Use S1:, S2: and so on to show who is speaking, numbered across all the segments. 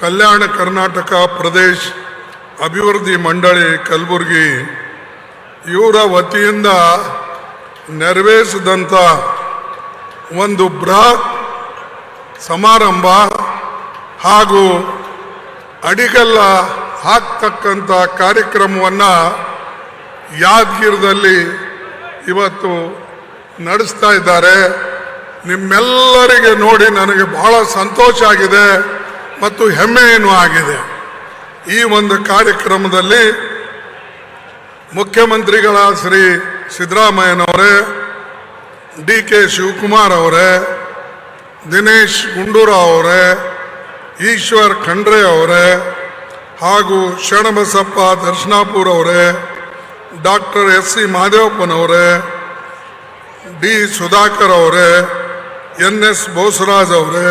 S1: ಕಲ್ಯಾಣ ಕರ್ನಾಟಕ ಪ್ರದೇಶ್ ಅಭಿವೃದ್ಧಿ ಮಂಡಳಿ ಕಲಬುರಗಿ. ಇವರ ವತಿಯಿಂದ ನೆರವೇರಿಸಿದಂಥ ಒಂದು ಬೃಹತ್ ಸಮಾರಂಭ ಹಾಗೂ ಅಡಿಗಲ್ಲ ಹಾಕ್ತಕ್ಕಂಥ ಕಾರ್ಯಕ್ರಮವನ್ನು ಯಾದಗಿರದಲ್ಲಿ ಇವತ್ತು ನಡೆಸ್ತಾ ಇದ್ದಾರೆ. ನಿಮ್ಮೆಲ್ಲರಿಗೆ ನೋಡಿ ನನಗೆ ಬಹಳ ಸಂತೋಷ ಆಗಿದೆ. ಮತ್ತು ಹೆಮ್ಮೆಯನ್ನು ಆಗಿದೆ ಈ ಒಂದು ಕಾರ್ಯಕ್ರಮದಲ್ಲಿ ಮುಖ್ಯಮಂತ್ರಿಗಳ ಶ್ರೀ ಸಿದ್ದರಾಮಯ್ಯನವರೇ, ಡಿ ಕೆ ಶಿವಕುಮಾರ್ ಅವರೇ, ದಿನೇಶ್ ಗುಂಡೂರಾವ್ ಅವರೇ, ಈಶ್ವರ್ ಖಂಡ್ರೆ ಅವರೇ, ಹಾಗೂ ಶರಣಬಸಪ್ಪ ದರ್ಶನಾಪುರ್ ಅವರೇ, ಡಾಕ್ಟರ್ ಎಸ್ ಸಿ ಮಹದೇವಪ್ಪನವರೇ ಡಿ ಸುಧಾಕರ್ ಅವರೇ, ಎನ್ ಎಸ್ ಬೋಸರಾಜ್ ಅವರೇ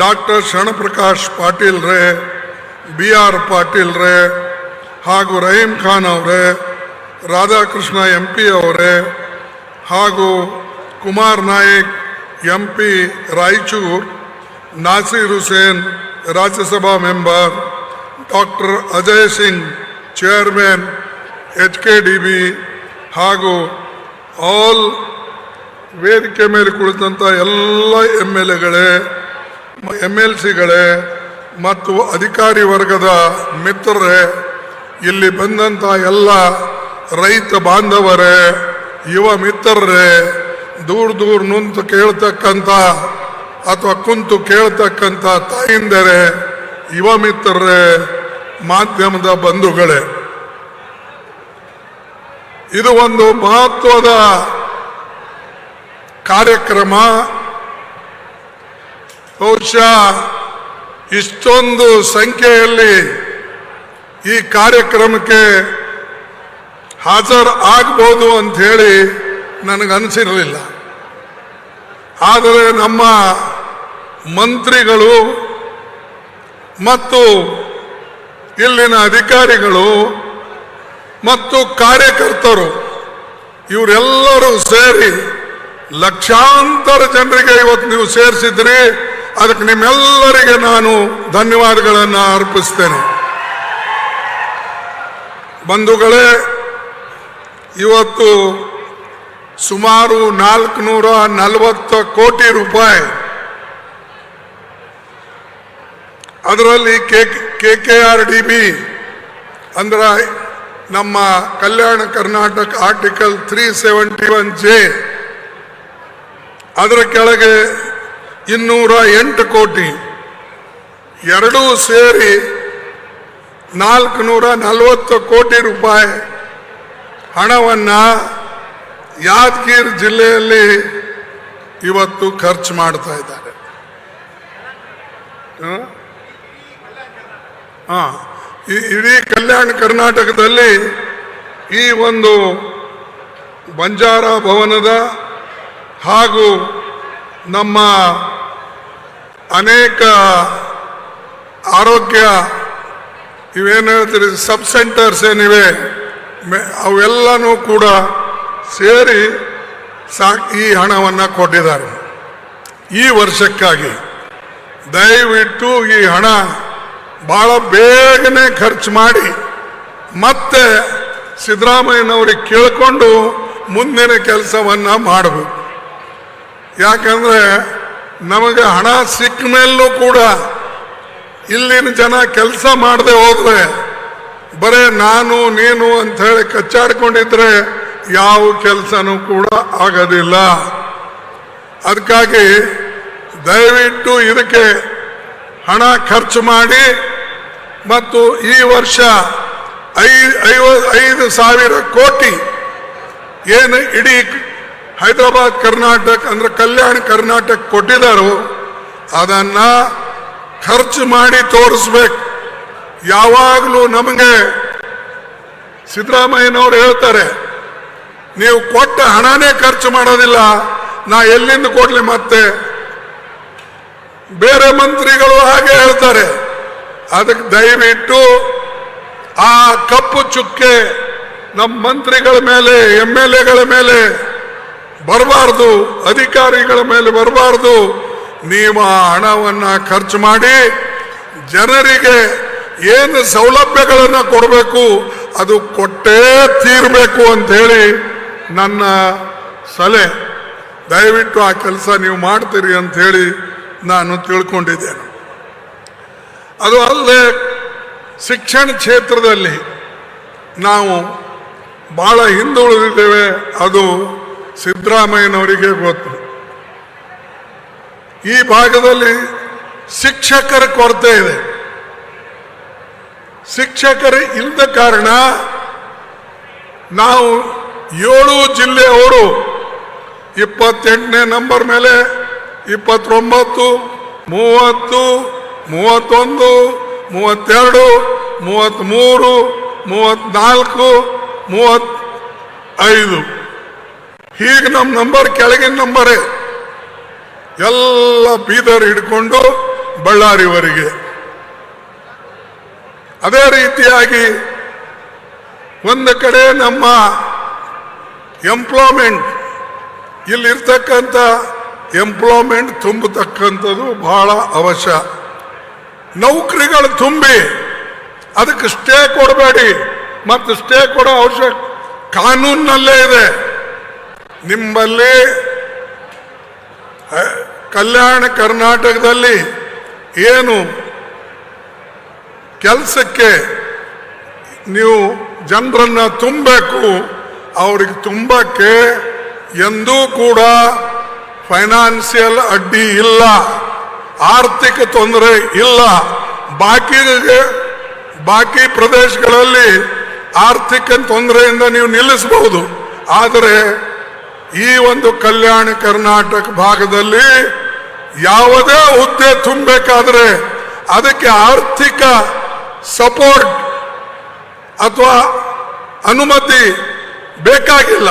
S1: ಡಾಕ್ಟರ್ ಶರಣಪ್ರಕಾಶ್ ಪಾಟೀಲ್ ರೇ ಬಿ ಆರ್ ಪಾಟೀಲ್ ರೇ, ಹಾಗೂ ರಹೀಂ ಖಾನ್ ಅವರೇ, ರಾಧಾಕೃಷ್ಣ ಎಂ ಪಿ ಅವರೇ, ಹಾಗೂ Kumar Nayak M P Raichur, Naseer Hussain Rajya Sabha member, doctor Ajay Singh chairman H K D B ಹಾಗೂ ಆಲ್ ವೇದಿಕೆ ಮೇಲೆ ಕುಳಿತಂಥ ಎಲ್ಲ ಎಂ ಎಲ್ ಎಗಳೇ ಎಂ ಎಲ್ ಸಿಗಳೇ ಮತ್ತು ಅಧಿಕಾರಿ ವರ್ಗದ ಮಿತ್ರರೇ, ಇಲ್ಲಿ ಬಂದಂಥ ಎಲ್ಲ ರೈತ ಬಾಂಧವರೇ, ಯುವ ಮಿತ್ರರೇ, ದೂರ ದೂರ ನಿಂತು ಕೇಳ್ತಕ್ಕಂಥ ಅಥವಾ ಕುಂತು ಕೇಳ್ತಕ್ಕಂಥ ತಾಯಿಂದರೇ, ಯುವ ಮಿತ್ರರೇ, ಮಾಧ್ಯಮದ ಬಂಧುಗಳೇ. ಇದು ಒಂದು ಮಹತ್ವದ ಕಾರ್ಯಕ್ರಮ. ಬಹುಶಃ ಇಷ್ಟೊಂದು ಸಂಖ್ಯೆಯಲ್ಲಿ ಈ ಕಾರ್ಯಕ್ರಮಕ್ಕೆ ಹಾಜರು ಆಗ್ಬೋದು ಅಂತ ಹೇಳಿ ನನಗನ್ಸಿರಲಿಲ್ಲ. ಆದರೆ ನಮ್ಮ ಮಂತ್ರಿಗಳು ಮತ್ತು ಇಲ್ಲಿನ ಅಧಿಕಾರಿಗಳು ಮತ್ತು ಕಾರ್ಯಕರ್ತರು ಇವರೆಲ್ಲರೂ ಸೇರಿ ಲಕ್ಷಾಂತರ ಜನರಿಗೆ ಇವತ್ತು ನೀವು ಸೇರಿಸಿದ್ರಿ. ಅದಕ್ಕೆ ನಿಮ್ಮೆಲ್ಲರಿಗೆ ನಾನು ಧನ್ಯವಾದಗಳನ್ನು ಅರ್ಪಿಸ್ತೇನೆ. ಬಂಧುಗಳೇ, ಇವತ್ತು ಸುಮಾರು ನಾಲ್ಕುನೂರ ನಲವತ್ತು ಕೋಟಿ ರೂಪಾಯಿ. ಅದರಲ್ಲಿ K K R, D, B, ಅಂದ್ರೆ ನಮ್ಮ Kalyana Karnataka article three seventy one J. ಅದರ ಕೆಳಗೆ ಇನ್ನೂರ ಎಂಟು ಕೋಟಿ. ಎರಡೂ ಸೇರಿ ನಾಲ್ಕು ನೂರ ನಲವತ್ತು ಕೋಟಿ ರೂಪಾಯಿ ಹಣವನ್ನು ಯಾದಗಿರಿ ಜಿಲ್ಲೆಯಲ್ಲಿ ಇವತ್ತು ಖರ್ಚು ಮಾಡ್ತಾ ಇದ್ದಾರೆ. ಹಾಂ? ಇಡೀ ಕಲ್ಯಾಣ ಕರ್ನಾಟಕದಲ್ಲಿ ಈ ಒಂದು ಬಂಜಾರ ಭವನದ ಹಾಗೂ ನಮ್ಮ ಅನೇಕ ಆರೋಗ್ಯ ಇವೇನು ಹೇಳ್ತೀರಿ ಸಬ್ ಸೆಂಟರ್ಸ್ ಏನಿವೆ ಅವೆಲ್ಲನೂ ಕೂಡ ಸೇರಿ ಸಾ, ಈ ಹಣವನ್ನು ಕೊಟ್ಟಿದ್ದಾರೆ. ಈ ವರ್ಷಕ್ಕಾಗಿ ದಯವಿಟ್ಟು ಈ ಹಣ ಭಾಳ ಬೇಗನೆ ಖರ್ಚು ಮಾಡಿ, ಮತ್ತೆ ಸಿದ್ದರಾಮಯ್ಯನವ್ರಿಗೆ ಕೇಳಿಕೊಂಡು ಮುಂದಿನ ಕೆಲಸವನ್ನು ಮಾಡಬೇಕು. ಯಾಕಂದ್ರೆ ನಮಗೆ ಹಣ ಸಿಕ್ಕ ಮೇಲೂ ಕೂಡ ಇಲ್ಲಿನ ಜನ ಕೆಲಸ ಮಾಡದೆ ಹೋದ್ರೆ, ಬರೇ ನಾನು, ನೀನು ಅಂತ ಹೇಳಿ ಕಚ್ಚಾಡ್ಕೊಂಡಿದ್ರೆ ಯಾವ ಕೆಲಸನೂ ಕೂಡ ಆಗೋದಿಲ್ಲ. ಅದಕ್ಕಾಗಿ ದಯವಿಟ್ಟು ಇದಕ್ಕೆ ಹಣ ಖರ್ಚು ಮಾಡಿ ಮತ್ತು ಈ ವರ್ಷ ಐ ಐವ ಐದು ಸಾವಿರ ಕೋಟಿ ಏನು ಇಡೀ ಹೈದರಾಬಾದ್ ಕರ್ನಾಟಕ ಅಂದ್ರೆ ಕಲ್ಯಾಣ ಕರ್ನಾಟಕ ಕೊಟ್ಟಿದ್ದಾರೋ, ಅದನ್ನ ಖರ್ಚು ಮಾಡಿ ತೋರಿಸ್ಬೇಕು. ಯಾವಾಗಲೂ ನಮಗೆ ಸಿದ್ದರಾಮಯ್ಯನವರು ಹೇಳ್ತಾರೆ, ನೀವು ಕೊಟ್ಟ ಹಣನೇ ಖರ್ಚು ಮಾಡೋದಿಲ್ಲ, ನಾ ಎಲ್ಲಿಂದ ಕೊಡ್ಲಿ ಮತ್ತೆ? ಬೇರೆ ಮಂತ್ರಿಗಳು ಹಾಗೆ ಹೇಳ್ತಾರೆ. ಅದಕ್ಕೆ ದಯವಿಟ್ಟು ಆ ಕಪ್ಪು ಚುಕ್ಕೆ ನಮ್ಮ ಮಂತ್ರಿಗಳ ಮೇಲೆ, ಎಂ ಎಲ್ ಎಗಳ ಮೇಲೆ ಬರಬಾರ್ದು, ಅಧಿಕಾರಿಗಳ ಮೇಲೆ ಬರಬಾರ್ದು. ನೀವು ಆ ಹಣವನ್ನು ಖರ್ಚು ಮಾಡಿ ಜನರಿಗೆ ಏನು ಸೌಲಭ್ಯಗಳನ್ನು ಕೊಡಬೇಕು, ಅದು ಕೊಟ್ಟೇ ತೀರಬೇಕು ಅಂತ ಹೇಳಿ ನನ್ನ ಸಲಹೆ. ದಯವಿಟ್ಟು ಆ ಕೆಲಸ ನೀವು ಮಾಡ್ತೀರಿ ಅಂಥೇಳಿ ನಾನು ತಿಳ್ಕೊಂಡಿದ್ದೇನೆ. ಅದು ಅಲ್ಲದೆ ಶಿಕ್ಷಣ ಕ್ಷೇತ್ರದಲ್ಲಿ ನಾವು ಭಾಳ ಹಿಂದುಳಿದಿದ್ದೇವೆ. ಅದು ಸಿದ್ದರಾಮಯ್ಯನವರಿಗೆ ಗೊತ್ತು. ಈ ಭಾಗದಲ್ಲಿ ಶಿಕ್ಷಕರ ಕೊರತೆ ಇದೆ. ಶಿಕ್ಷಕರು ಇಲ್ಲದ ಕಾರಣ ನಾವು ಏಳು ಜಿಲ್ಲೆಯವರು ಇಪ್ಪತ್ತೆಂಟನೇ ನಂಬರ್ ಮೇಲೆ ಇಪ್ಪತ್ತೊಂಬತ್ತು, ಮೂವತ್ತು, ಮೂವತ್ತೊಂದು, ಮೂವತ್ತೆರಡು, ಮೂವತ್ತ್ಮೂರು, ಮೂವತ್ತ್ನಾಲ್ಕು, ಮೂವತ್ತೈದು. ಹೀಗೆ ನಮ್ಮ ನಂಬರ್ ಕೆಳಗಿನ ನಂಬರೇ. ಎಲ್ಲ ಬೀದರ್ ಹಿಡ್ಕೊಂಡು ಬಳ್ಳಾರಿವರೆಗೆ. ಅದೇ ರೀತಿಯಾಗಿ ಒಂದು ಕಡೆ ನಮ್ಮ ಎಂಪ್ಲಾಯ್ಮೆಂಟ್, ಇಲ್ಲಿರ್ತಕ್ಕಂಥ ಎಂಪ್ಲಾಯ್ಮೆಂಟ್ ತುಂಬತಕ್ಕಂಥದ್ದು ಬಹಳ ಅವಶ್ಯ. ನೌಕರಿಗಳು ತುಂಬಿ, ಅದಕ್ಕೆ ಸ್ಟೇ ಕೊಡಬೇಡಿ. ಮತ್ತು ಸ್ಟೇ ಕೊಡೋ ಅವಶ್ಯ ಕಾನೂನಿನಲ್ಲೇ ಇದೆ. ನಿಮ್ಮಲ್ಲಿ ಕಲ್ಯಾಣ ಕರ್ನಾಟಕದಲ್ಲಿ ಏನು ಕೆಲಸಕ್ಕೆ ನೀವು ಜನರನ್ನ ತುಂಬಬೇಕು, ಅವ್ರಿಗೆ ತುಂಬಕ್ಕೆ ಎಂದೂ ಕೂಡ ಫೈನಾನ್ಸಿಯಲ್ ಅಡ್ಡಿ ಇಲ್ಲ, ಆರ್ಥಿಕ ತೊಂದರೆ ಇಲ್ಲ. ಬಾಕಿ ಬಾಕಿ ಪ್ರದೇಶಗಳಲ್ಲಿ ಆರ್ಥಿಕ ತೊಂದರೆಯಿಂದ ನೀವು ನಿಲ್ಲಿಸಬಹುದು. ಆದರೆ ಈ ಒಂದು ಕಲ್ಯಾಣ ಕರ್ನಾಟಕ ಭಾಗದಲ್ಲಿ ಯಾವುದೇ ಹುದ್ದೆ ತುಂಬಬೇಕಾದ್ರೆ ಅದಕ್ಕೆ ಆರ್ಥಿಕ ಸಪೋರ್ಟ್ ಅಥವಾ ಅನುಮತಿ ಬೇಕಾಗಿಲ್ಲ.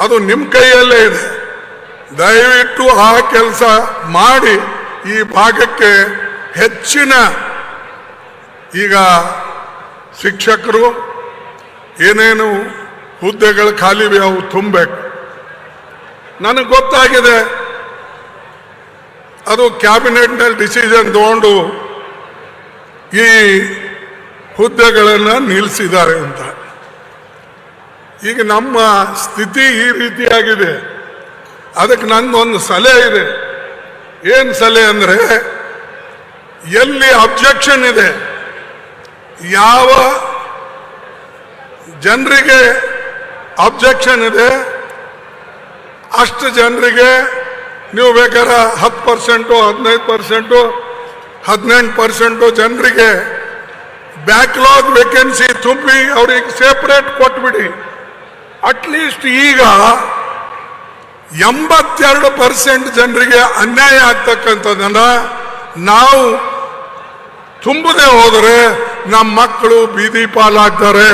S1: ಅದು ನಿಮ್ಮ ಕೈಯಲ್ಲೇ ಇದೆ. ದಯವಿಟ್ಟು ಆ ಕೆಲಸ ಮಾಡಿ ಈ ಭಾಗಕ್ಕೆ ಹೆಚ್ಚಿನ ಈಗ ಶಿಕ್ಷಕರು ಏನೇನು ಹುದ್ದೆಗಳು ಖಾಲಿವೆ ಅವು ತುಂಬಬೇಕು. ನನಗೆ ಗೊತ್ತಾಗಿದೆ. ಅದು ಕ್ಯಾಬಿನೆಟ್ನಲ್ಲಿ ಡಿಸಿಷನ್ ತಗೊಂಡು ಈ ಹುದ್ದೆಗಳನ್ನು ನಿಲ್ಲಿಸಿದ್ದಾರೆ ಅಂತ. ಈಗ ನಮ್ಮ ಸ್ಥಿತಿ ಈ ರೀತಿಯಾಗಿದೆ. ಅದಕ್ಕೆ ನಂದೊಂದು ಸಲಹೆ ಇದೆ. ಏನು ಸಲಹೆ ಅಂದರೆ, ಎಲ್ಲಿ ಅಬ್ಜೆಕ್ಷನ್ ಇದೆ, ಯಾವ ಜನರಿಗೆ ಅಬ್ಜೆಕ್ಷನ್ ಇದೆ ಅಷ್ಟು ಜನರಿಗೆ ನೀವು ಬೇಕಾದ್ರೆ ಹತ್ತು ಪರ್ಸೆಂಟು, ಹದಿನೈದು ಪರ್ಸೆಂಟು, ಹದಿನೆಂಟು ಪರ್ಸೆಂಟು ಜನರಿಗೆ ಬ್ಯಾಕ್ಲಾಗ್ ವೇಕೆನ್ಸಿ ತುಂಬಿ ಅವ್ರಿಗೆ ಸೇಪ್ರೇಟ್ ಕೊಟ್ಬಿಡಿ. ಅಟ್ಲೀಸ್ಟ್ ಈಗ ಎಂಬತ್ತೆರಡು ಪರ್ಸೆಂಟ್ ಜನರಿಗೆ ಅನ್ಯಾಯ ಆಗ್ತಕ್ಕಂಥದ್ದನ್ನ ನಾವು ತುಂಬದೆ ಹೋದರೆ ನಮ್ಮ ಮಕ್ಕಳು ಬೀದಿ ಪಾಲಾಗ್ತಾರೆ.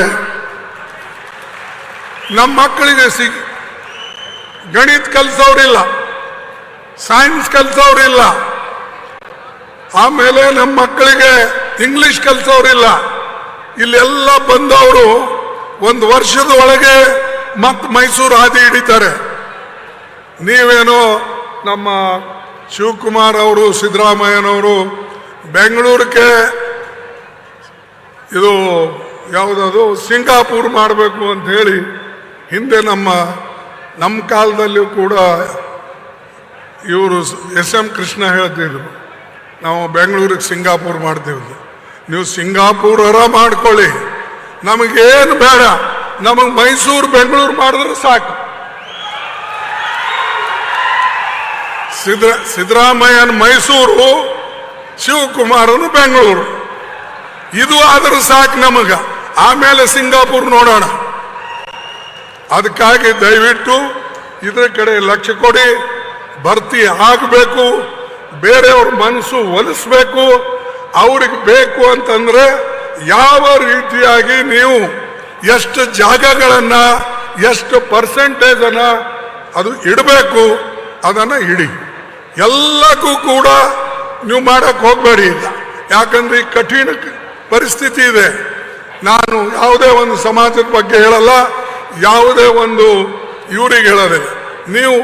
S1: ನಮ್ಮ ಮಕ್ಕಳಿಗೆ ಸಿ ಗಣಿತ ಕಲಿಸೋರಿಲ್ಲ ಸೈನ್ಸ್ ಕಲಿಸೋರಿಲ್ಲ ಆಮೇಲೆ ನಮ್ಮ ಮಕ್ಕಳಿಗೆ ಇಂಗ್ಲಿಷ್ ಕಲಿಸೋರಿಲ್ಲ ಇಲ್ಲೆಲ್ಲ ಬಂದವರು ಒಂದು ವರ್ಷದ ಒಳಗೆ ಮತ್ತೆ ಮೈಸೂರು ಹಾದಿ ಹಿಡಿತಾರೆ. ನೀವೇನೋ ನಮ್ಮ ಶಿವಕುಮಾರ್ ಅವರು, ಸಿದ್ದರಾಮಯ್ಯನವರು, ಬೆಂಗಳೂರಿಗೆ ಇದು ಯಾವುದದು, ಸಿಂಗಾಪುರ್ ಮಾಡಬೇಕು ಅಂತ ಹೇಳಿ ಹಿಂದೆ ನಮ್ಮ ನಮ್ಮ ಕಾಲದಲ್ಲೂ ಕೂಡ ಇವರು ಎಸ್ ಎಂ ಕೃಷ್ಣ ಹೇಳ್ತಿದ್ರು. ನಾವು ಬೆಂಗಳೂರಿಗೆ ಸಿಂಗಾಪುರ್ ಮಾಡ್ತೀವಿ. ನೀವು ಸಿಂಗಾಪುರರ ಮಾಡ್ಕೊಳ್ಳಿ. ನಮಗೇನು ಬೇಡ. ನಮಗೆ ಮೈಸೂರು, ಬೆಂಗಳೂರು ಮಾಡಿದ್ರೆ ಸಾಕು. ಸಿದ್ರ ಸಿದ್ದರಾಮಯ್ಯನ ಮೈಸೂರು, ಶಿವಕುಮಾರನು ಬೆಂಗಳೂರು. ಇದು ಆದರೂ ಸಾಕು ನಮಗ. ಆಮೇಲೆ ಸಿಂಗಾಪುರ್ ನೋಡೋಣ. ಅದಕ್ಕಾಗಿ ದಯವಿಟ್ಟು ಇದ್ರ ಕಡೆ ಲಕ್ಷ್ಯ ಕೊಡಿ, ಭರ್ತಿ ಆಗಬೇಕು, ಬೇರೆಯವ್ರ ಮನಸ್ಸು ಒಲಿಸ್ಬೇಕು, ಅವ್ರಿಗೆ ಬೇಕು ಅಂತಂದ್ರೆ ಯಾವ ರೀತಿಯಾಗಿ ನೀವು ಎಷ್ಟು ಜಾಗಗಳನ್ನ, ಎಷ್ಟು ಪರ್ಸೆಂಟೇಜ್ ಅನ್ನ ಅದು ಇಡಬೇಕು, ಅದನ್ನ ಇಡಿ. ಎಲ್ಲಕ್ಕೂ ಕೂಡ ನೀವು ಮಾಡಕ್ ಹೋಗ್ಬೇಡಿ ಈಗ. ಯಾಕಂದ್ರೆ ಈ ಕಠಿಣ ಪರಿಸ್ಥಿತಿ ಇದೆ. ನಾನು ಯಾವುದೇ ಒಂದು ಸಮಾಜದ ಬಗ್ಗೆ ಹೇಳಲ್ಲ. ಯಾವುದೇ ಒಂದು ಇವರಿಗೆ ಹೇಳೋದಿಲ್ಲ ನೀವು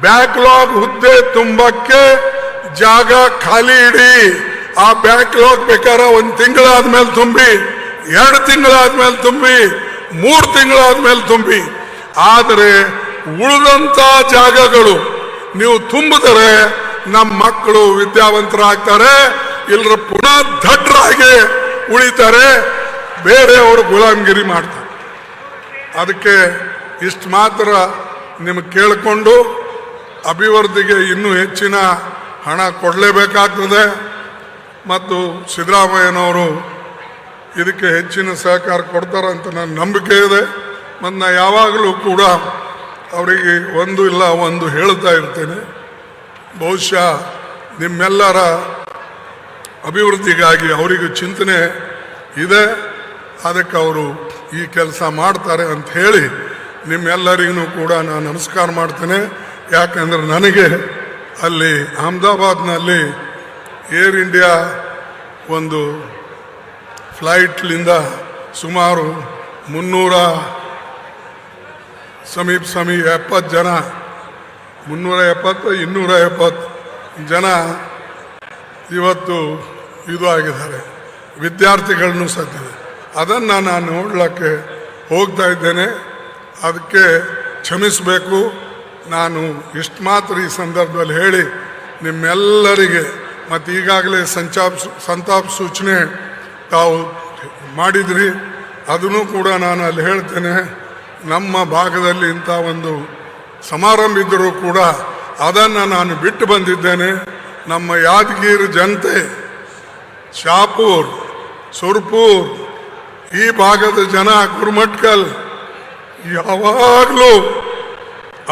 S1: ಬ್ಯಾಕ್ಲಾಗ್ ಹುದ್ದೆ ತುಂಬಕ್ಕೆ ಜಾಗ ಖಾಲಿ ಇಡಿ. ಆ ಬ್ಯಾಕ್ಲಾಗ್ ಬೇಕಾರ ಒಂದು ತಿಂಗಳಾದ್ಮೇಲೆ ತುಂಬಿ, ಎರಡು ತಿಂಗಳಾದ್ಮೇಲೆ ತುಂಬಿ, ಮೂರು ತಿಂಗಳಾದ್ಮೇಲೆ ತುಂಬಿ. ಆದರೆ ಉಳಿದಂತ ಜಾಗಗಳು ನೀವು ತುಂಬಿದರೆ ನಮ್ಮ ಮಕ್ಕಳು ವಿದ್ಯಾವಂತರಾಗ್ತಾರೆ ಇಲ್ಲರ ಪುನಃ ದಡ್ರಾಗಿ ಉಳಿತಾರೆ, ಬೇರೆಯವರು ಗುಲಾಮಗಿರಿ ಮಾಡ್ತಾರೆ. ಅದಕ್ಕೆ ಇಷ್ಟು ಮಾತ್ರ ನಿಮಗೆ ಕೇಳಿಕೊಂಡು ಅಭಿವೃದ್ಧಿಗೆ ಇನ್ನೂ ಹೆಚ್ಚಿನ ಹಣ ಕೊಡಲೇಬೇಕಾಗ್ತದೆ. ಮತ್ತು ಸಿದ್ದರಾಮಯ್ಯನವರು ಇದಕ್ಕೆ ಹೆಚ್ಚಿನ ಸಹಕಾರ ಕೊಡ್ತಾರೆ ಅಂತ ನನ್ನ ನಂಬಿಕೆ ಇದೆ. ಮತ್ತು ನಾನು ಯಾವಾಗಲೂ ಕೂಡ ಅವರಿಗೆ ಒಂದು ಇಲ್ಲ ಒಂದು ಹೇಳ್ತಾ ಇರ್ತೇನೆ. ಬಹುಶಃ ನಿಮ್ಮೆಲ್ಲರ ಅಭಿವೃದ್ಧಿಗಾಗಿ ಅವರಿಗೂ ಚಿಂತನೆ ಇದೆ. ಅದಕ್ಕೆ ಅವರು ಈ ಕೆಲಸ ಮಾಡ್ತಾರೆ ಅಂತ ಹೇಳಿ ನಿಮ್ಮೆಲ್ಲರಿಗೂ ಕೂಡ ನಾನು ನಮಸ್ಕಾರ ಮಾಡ್ತೇನೆ. ಯಾಕಂದ್ರೆ ನನಗೆ ಅಲ್ಲಿ ಅಹಮದಾಬಾದ್ನಲ್ಲಿ ಏರ್ ಇಂಡಿಯಾ ಒಂದು ಫ್ಲೈಟ್ಲಿಂದ ಸುಮಾರು ಮುನ್ನೂರ ಸಮೀಪ ಸಮೀಪ ಎಪ್ಪತ್ತು ಜನ, ಮುನ್ನೂರ ಎಪ್ಪತ್ತು, ಇನ್ನೂರ ಎಪ್ಪತ್ತು ಜನ ಇವತ್ತು ಇದು ಆಗಿದ್ದಾರೆ. ವಿದ್ಯಾರ್ಥಿಗಳನ್ನು ಸತ್ತಿದೆ ಅದನ್ನು ನಾನು ನೋಡಲಿಕ್ಕೆ ಹೋಗ್ತಾ ಇದ್ದೇನೆ. ಅದಕ್ಕೆ ಕ್ಷಮಿಸಬೇಕು. ನಾನು ಇಷ್ಟು ಮಾತ್ರ ಈ ಸಂದರ್ಭದಲ್ಲಿ ಹೇಳಿ ನಿಮ್ಮೆಲ್ಲರಿಗೆ ಮತ್ತು ಈಗಾಗಲೇ ಸಂಚಾಪ ಸಂತಾಪ ಸೂಚನೆ ತಾವು ಮಾಡಿದ್ರಿ. ಅದನ್ನು ಕೂಡ ನಾನು ಅಲ್ಲಿ ಹೇಳ್ತೇನೆ. ನಮ್ಮ ಭಾಗದಲ್ಲಿ ಇಂಥ ಒಂದು ಸಮಾರಂಭ ಇದ್ದರೂ ಕೂಡ ಅದನ್ನು ನಾನು ಬಿಟ್ಟು ಬಂದಿದ್ದೇನೆ. ನಮ್ಮ ಯಾದಗಿರಿ ಜನತೆ, ಶಾಪೂರ್, ಸುರ್ಪೂರ್ ಈ ಭಾಗದ ಜನ ಗುರುಮಟ್ಕಲ್ ಯಾವಾಗಲೂ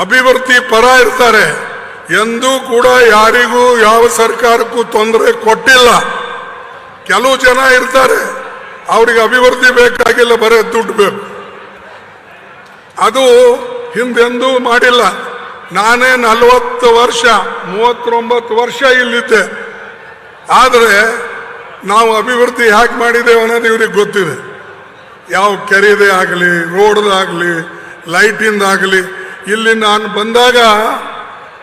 S1: ಅಭಿವೃದ್ಧಿ ಪರ ಇರ್ತಾರೆ. ಎಂದೂ ಕೂಡ ಯಾರಿಗೂ ಯಾವ ಸರ್ಕಾರಕ್ಕೂ ತೊಂದರೆ ಕೊಟ್ಟಿಲ್ಲ. ಕೆಲವು ಜನ ಇರ್ತಾರೆ. ಅವ್ರಿಗೆ ಅಭಿವೃದ್ಧಿ ಬೇಕಾಗಿಲ್ಲ, ಬರೀ ದುಡ್ಡು ಬೇಕು. ಅದು ಹಿಂದೆಂದೂ ಮಾಡಿಲ್ಲ. ನಾನೇ ನಲವತ್ತು ವರ್ಷ, ಮೂವತ್ತೊಂಬತ್ತು ವರ್ಷ ಇಲ್ಲಿದ್ದೆ. ಆದರೆ ನಾವು ಅಭಿವೃದ್ಧಿ ಯಾಕೆ ಮಾಡಿದ್ದೇವೆ ಅನ್ನೋದು ಇವ್ರಿಗೆ ಗೊತ್ತಿದೆ. ಯಾವ ಕೆರೆದೇ ಆಗಲಿ ರೋಡ್ದಾಗಲಿ ಲೈಟಿಂದಾಗಲಿ ಇಲ್ಲಿ ನಾನು ಬಂದಾಗ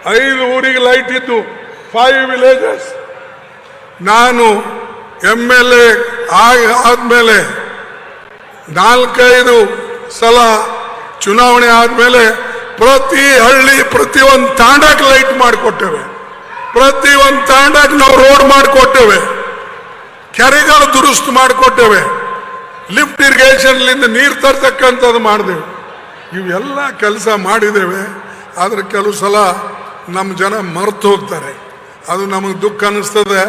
S1: ಐದು ಊರಿಗೆ ಲೈಟ್ ಇತ್ತು ಫೈವ್ ವಿಲೇಜಸ್ ನಾನು ಎಂ ಎಲ್ ಎ ಆದಮೇಲೆ ನಾಲ್ಕೈದು ಸಲ ಚುನಾವಣೆ ಆದಮೇಲೆ ಪ್ರತಿ ಹಳ್ಳಿ ಪ್ರತಿ ಒಂದು ತಾಂಡಕ್ಕೆ ಲೈಟ್ ಮಾಡಿಕೊಟ್ಟೇವೆ. ಪ್ರತಿ ಒಂದು ತಾಂಡಕ್ಕೆ ನಾವು ರೋಡ್ ಮಾಡಿಕೊಟ್ಟೇವೆ. ಕೆರೆಗಳು ದುರುಸ್ತು ಮಾಡಿಕೊಟ್ಟೇವೆ. ಲಿಫ್ಟ್ ಇರಿಗೇಷನ್ಲಿಂದ ನೀರು ತರ್ತಕ್ಕಂಥದ್ದು ಮಾಡಿದೆವು. ಇವೆಲ್ಲ ಕೆಲಸ ಮಾಡಿದ್ದೇವೆ. ಆದರೆ ಕೆಲವು ಸಲ ನಮ್ಮ ಜನ ಮರೆತು ಹೋಗ್ತಾರೆ. ಅದು ನಮಗೆ ದುಃಖ ಅನ್ನಿಸ್ತದೆ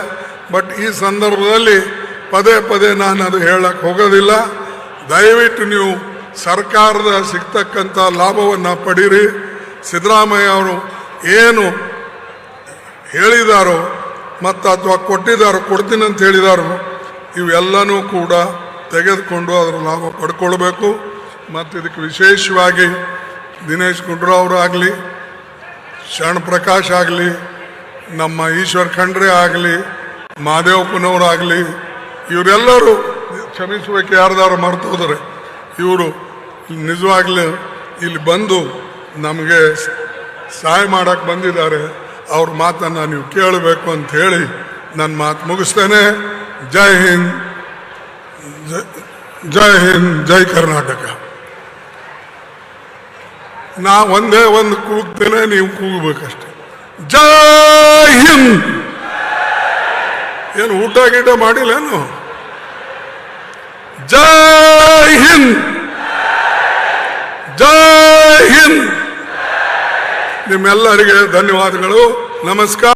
S1: ಬಟ್ ಈ ಸಂದರ್ಭದಲ್ಲಿ ಪದೇ ಪದೇ ನಾನು ಅದು ಹೇಳಕ್ಕೆ ಹೋಗೋದಿಲ್ಲ. ದಯವಿಟ್ಟು ನೀವು ಸರ್ಕಾರದ ಸಿಗ್ತಕ್ಕಂಥ ಲಾಭವನ್ನು ಪಡೀರಿ. ಸಿದ್ದರಾಮಯ್ಯ ಅವರು ಏನು ಹೇಳಿದಾರೋ ಮತ್ತು ಅಥವಾ ಕೊಟ್ಟಿದ್ದಾರೋ ಕೊಡ್ತೀನಿ ಅಂತ ಹೇಳಿದಾರೋ, ಇವೆಲ್ಲನೂ ಕೂಡ ತೆಗೆದುಕೊಂಡು ಅದರ ಲಾಭ ಪಡ್ಕೊಳ್ಬೇಕು. ಮತ್ತು ಇದಕ್ಕೆ ವಿಶೇಷವಾಗಿ ದಿನೇಶ್ ಗುಂಡೂರಾವ್ ಆಗಲಿ, ಶರಣ ಪ್ರಕಾಶ್ ಆಗಲಿ, ನಮ್ಮ ಈಶ್ವರ್ ಖಂಡ್ರೆ ಆಗಲಿ ಮಹಾದೇವಪ್ಪನವರಾಗಲಿ ಇವರೆಲ್ಲರೂ ಕ್ಷಮಿಸಬೇಕು ಯಾರ್ದಾರು ಮರೆತು ಹೋದರೆ ಇವರು ನಿಜವಾಗ್ಲೂ ಇಲ್ಲಿ ಬಂದು ನಮಗೆ ಸಹಾಯ ಮಾಡೋಕ್ಕೆ ಬಂದಿದ್ದಾರೆ. ಅವ್ರ ಮಾತನ್ನು ನೀವು ಕೇಳಬೇಕು ಅಂತ ಹೇಳಿ ನನ್ನ ಮಾತು ಮುಗಿಸ್ತೇನೆ. ಜೈ ಹಿಂದ್. ಜೈ ಹಿಂದ್, ಜೈ ಕರ್ನಾಟಕ. ನಾ ಒಂದೇ ಒಂದು ಕೂಗ್ತೇನೆ, ನೀವು ಕೂಗಬೇಕಷ್ಟೆ. ಜೈ ಹಿಂದ್! ಏನು ಊಟ ಗೀಟ ಮಾಡಿಲ್ಲೇನು ಜೈ ಹಿಂದ್! ಜೈ ಹಿಂದ್! ನಿಮ್ಮೆಲ್ಲರಿಗೆ ಧನ್ಯವಾದಗಳು. ನಮಸ್ಕಾರ.